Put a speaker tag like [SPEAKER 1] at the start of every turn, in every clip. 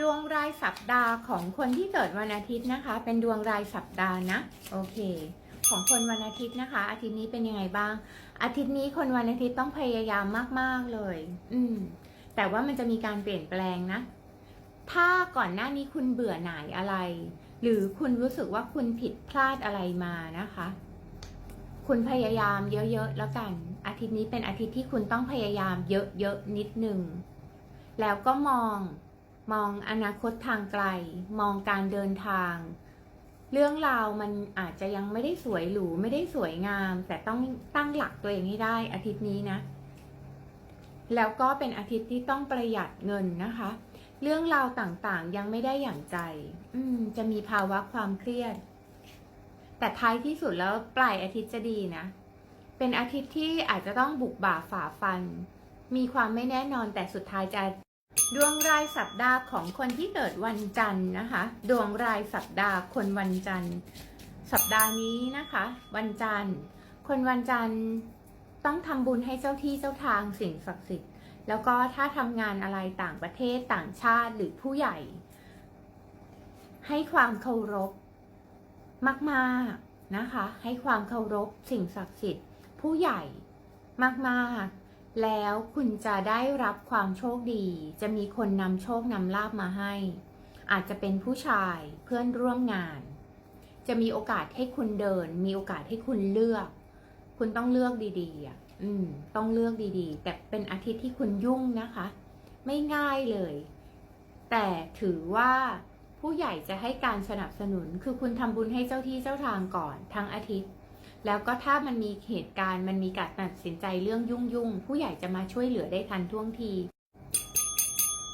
[SPEAKER 1] ดวงรายสัปดาห์ของคนที่เกิดวันอาทิตย์นะคะ เป็นดวงรายสัปดาห์นะ โอเค ของคนวันอาทิตย์นะคะ อาทิตย์นี้เป็นยังไงบ้าง อาทิตย์นี้คนวันอาทิตย์ต้องพยายามมาก ๆเลย อืม แต่ว่ามันจะมีการเปลี่ยนแปลงนะ ถ้าก่อนหน้านี้คุณเบื่อหน่ายอะไร หรือคุณรู้สึกว่าคุณผิดพลาดอะไรมานะคะ คุณพยายามเยอะๆแล้วกัน อาทิตย์นี้เป็นอาทิตย์ที่คุณต้องพยายามเยอะๆนิดหนึ่งแล้วก็มอง มองอนาคตทางไกล มองการเดินทาง เรื่องราวมันอาจจะยังไม่ได้สวยหรูไม่ได้สวยงาม แต่ต้องตั้งหลักตัวเองให้ได้อาทิตย์นี้นะ แล้วก็เป็นอาทิตย์ที่ต้องประหยัดเงินนะคะ เรื่องราวต่างๆยังไม่ได้อย่างใจ อืม จะมีภาวะความเครียด แต่ท้ายที่สุดแล้วปลายอาทิตย์จะดีนะ เป็นอาทิตย์ที่อาจจะต้องบุกบ่าฝ่าฟัน มีความไม่แน่นอนแต่สุดท้ายจะ ดวงรายสัปดาห์ของคนที่เกิดวันจันทร์นะคะ ดวงรายสัปดาห์คนวันจันทร์ สัปดาห์นี้นะคะ วันจันทร์ คนวันจันทร์ต้องทำบุญให้เจ้าที่เจ้าทางสิ่งศักดิ์สิทธิ์ แล้วก็ถ้าทำงานอะไรต่างประเทศต่างชาติหรือผู้ใหญ่ ให้ความเคารพมากๆนะคะ ให้ความเคารพสิ่งศักดิ์สิทธิ์ ผู้ใหญ่มากๆ แล้วคุณจะได้รับความโชคดี จะมีคนนำโชคนำลาบมาให้ อาจจะเป็นผู้ชายเพื่อนร่วมงาน จะมีโอกาสให้คุณเดิน มีโอกาสให้คุณเลือก คุณต้องเลือกดีๆอะอืม ต้องเลือกดีๆ แต่เป็นอาทิตย์ที่คุณยุ่งนะคะ ไม่ง่ายเลย แต่ถือว่าผู้ใหญ่จะให้การสนับสนุน คือคุณทำบุญให้เจ้าที่เจ้าทางก่อน ทั้งอาทิตย์ แล้วก็ถ้ามันมีเหตุการณ์มันมีการตัดสินใจเรื่องยุ่งยุ่งๆผู้ใหญ่จะมาช่วยเหลือได้ทันท่วงที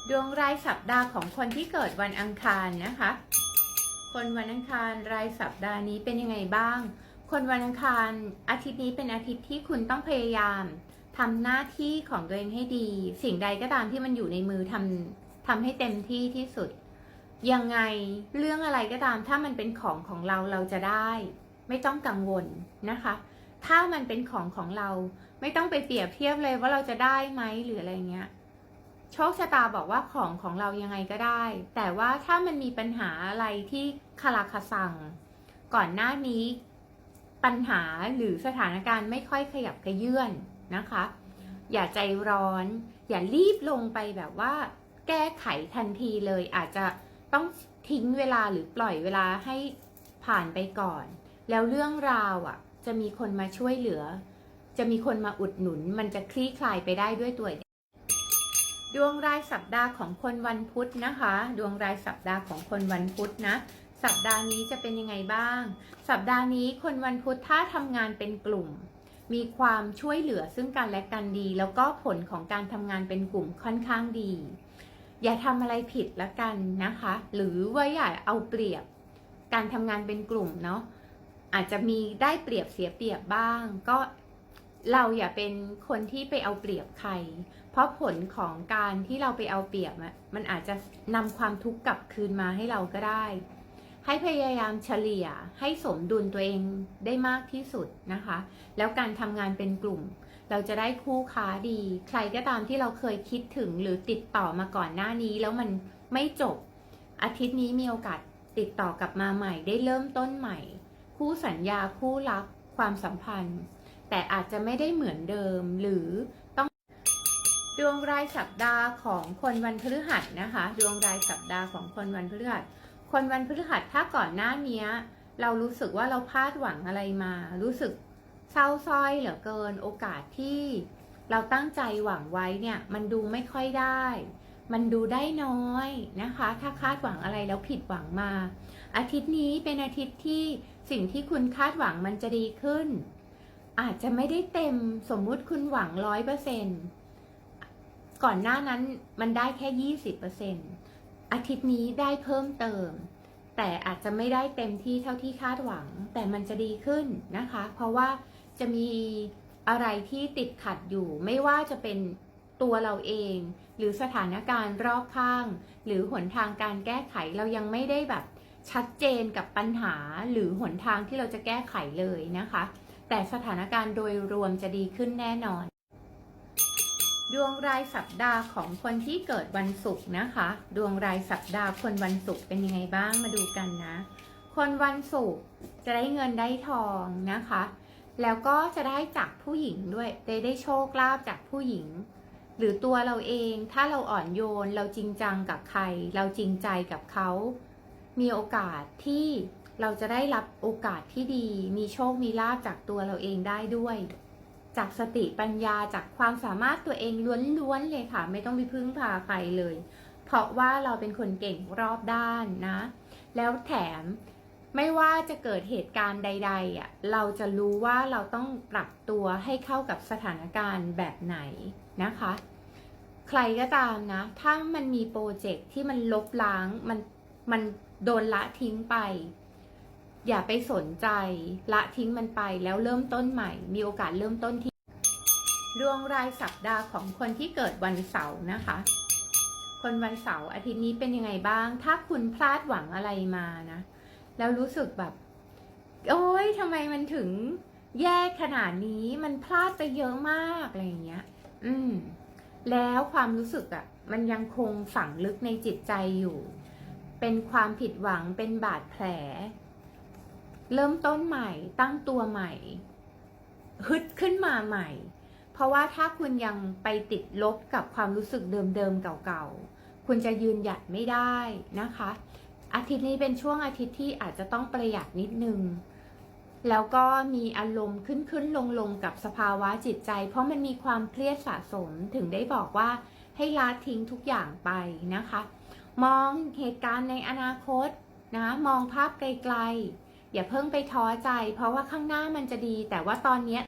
[SPEAKER 1] ดวงรายสัปดาห์ของคนที่เกิดวันอังคารนะคะ คนวันอังคารรายสัปดาห์นี้เป็นยังไงบ้าง คนวันอังคารอาทิตย์นี้เป็นอาทิตย์ที่คุณต้องพยายามทำหน้าที่ของตัวเองให้ดี สิ่งใดก็ตามที่มันอยู่ในมือทำทำให้เต็มที่ที่สุด ยังไงเรื่องอะไรก็ตามถ้ามันเป็นของของเราเราจะได้ ไม่ต้องกังวลนะคะ ถ้ามันเป็นของของเราไม่ต้องไปเปรียบเทียบเลยว่าเราจะได้ไหมหรืออะไรเงี้ยโชคชะตาบอกว่าของของเรายังไงก็ได้ แต่ว่าถ้ามันมีปัญหาอะไรที่คาราคาซังก่อนหน้านี้ปัญหาหรือสถานการณ์ไม่ค่อยขยับกระเยื่อนนะคะ อย่าใจร้อน อย่ารีบลงไปแบบว่า แก้ไขทันทีเลยอาจจะต้องทิ้งเวลาหรือปล่อยเวลาให้ผ่านไปก่อน แล้วเรื่องราวอะ จะมีคนมาช่วยเหลือ จะมีคนมาอุดหนุน มันจะคลี่คลายไปได้ด้วยตัวเองดวงรายสัปดาห์ของคนวันพุธนะคะ ดวงรายสัปดาห์ของคนวันพุธนะ สัปดาห์นี้จะเป็นยังไงบ้าง สัปดาห์นี้คนวันพุธถ้าทำงานเป็นกลุ่ม มีความช่วยเหลือซึ่งกันและกันดี แล้วก็ผลของการทำงานเป็นกลุ่มค่อนข้างดี อย่าทำอะไรผิดละกันนะคะ หรือว่าอย่าเอาเปรียบ การทำงานเป็นกลุ่มเนาะ อาจจะมีได้เปรียบเสียเปรียบบ้าง ก็เราอย่าเป็นคนที่ไปเอาเปรียบใคร เพราะผลของการที่เราไปเอาเปรียบมันอาจจะนำความทุกข์กลับคืนมาให้เราก็ได้ ให้พยายามเฉลี่ยให้สมดุลตัวเองได้มากที่สุดนะคะ แล้วการทำงานเป็นกลุ่ม เราจะได้คู่ค้าดี ใครก็ตามที่เราเคยคิดถึงหรือติดต่อมาก่อนหน้านี้แล้วมันไม่จบ อาทิตย์นี้มีโอกาสติดต่อกลับมาใหม่ได้เริ่มต้นใหม่ คู่สัญญาคู่รักความสัมพันธ์ แต่อาจจะไม่ได้เหมือนเดิมหรือต้องดวงรายสัปดาห์ของคนวันพฤหัสนะคะ ดวงรายสัปดาห์ของคนวันพฤหัส คนวันพฤหัสถ้าก่อนหน้านี้เรารู้สึกว่าเราพลาดหวังอะไรมา รู้สึกเศร้าส้อยเหลือเกินโอกาสที่เราตั้งใจหวังไว้เนี่ยมันดูไม่ค่อยได้ มันดูได้น้อยนะคะ ถ้าคาดหวังอะไรแล้วผิดหวังมา อาทิตย์นี้เป็นอาทิตย์ที่สิ่งที่คุณคาดหวังมันจะดีขึ้น อาจจะไม่ได้เต็มสมมุติคุณหวังร้อยเปอร์เซ็นก่อนหน้านั้นมันได้แค่ยี่สิบเปอร์เซ็นอาทิตย์นี้ได้เพิ่มเติม แต่อาจจะไม่ได้เต็มที่เท่าที่คาดหวัง แต่มันจะดีขึ้นนะคะ เพราะว่าจะมีอะไรที่ติดขัดอยู่ไม่ว่าจะเป็น ตัวเราเอง หรือสถานการณ์รอบข้าง หรือหนทางการแก้ไขเรายังไม่ได้แบบชัดเจนกับปัญหาหรือหนทางที่เราจะแก้ไขเลยนะคะ แต่สถานการณ์โดยรวมจะดีขึ้นแน่นอน ดวงรายสัปดาห์ของคนที่เกิดวันศุกร์นะคะ ดวงรายสัปดาห์คนวันศุกร์เป็นยังไงบ้างมาดูกันนะ คนวันศุกร์จะได้เงินได้ทองนะคะ แล้วก็จะได้จากผู้หญิงด้วยได้ได้โชคลาภจากผู้หญิง หรือตัวเราเองถ้าเราอ่อนโยนเราจริงจังกับใคร เราจริงใจกับเขา มีโอกาสที่เราจะได้รับโอกาสที่ดี มีโชคมีลาภจากตัวเราเองได้ด้วย จากสติปัญญาจากความสามารถตัวเองล้วนๆเลยค่ะ ไม่ต้องไปพึ่งพาใครเลย เพราะว่าเราเป็นคนเก่งรอบด้านนะ แล้วแถม ไม่ว่าจะเกิดเหตุการณ์ใดๆอะเราจะรู้ว่าเราต้องปรับตัวให้เข้ากับสถานการณ์แบบไหนนะคะ ใครก็ตามนะ ถ้ามันมีโปรเจกต์ที่มันลบล้างมันมันโดนละทิ้งไป อย่าไปสนใจละทิ้งมันไปแล้วเริ่มต้นใหม่ มีโอกาสเริ่มต้นที่ดวงรายสัปดาห์ของคนที่เกิดวันเสาร์นะคะ คนวันเสาร์อาทิตย์นี้เป็นยังไงบ้าง ถ้าคุณพลาดหวังอะไรมานะ แล้วรู้สึกแบบ โอ๊ยทำไมมันถึงแย่ขนาดนี้มันพลาดไปเยอะมากอะไรอย่างเงี้ย อืม แล้วความรู้สึกอะ่ะ มันยังคงฝังลึกในจิตใจอยู่ เป็นความผิดหวังเป็นบาดแผล เริ่มต้นใหม่ตั้งตัวใหม่ฮึดขึ้นมาใหม่ เพราะว่าถ้าคุณยังไปติดลบกับความรู้สึกเดิมๆเก่าๆ คุณจะยืนหยัดไม่ได้นะคะ อาทิตย์นี้เป็นช่วงอาทิตย์ที่อาจจะต้องประหยัดนิดนึง แล้วก็มีอารมณ์ขึ้นขึ้นลงลงกับสภาวะจิตใจ เพราะมันมีความเครียดสะสมถึงได้บอกว่าให้ละทิ้งทุกอย่างไปนะคะ มองเหตุการณ์ในอนาคตนะมองภาพไกลๆ อย่าเพิ่งไปท้อใจ เพราะว่าข้างหน้ามันจะดี แต่ว่าตอนเนี้ย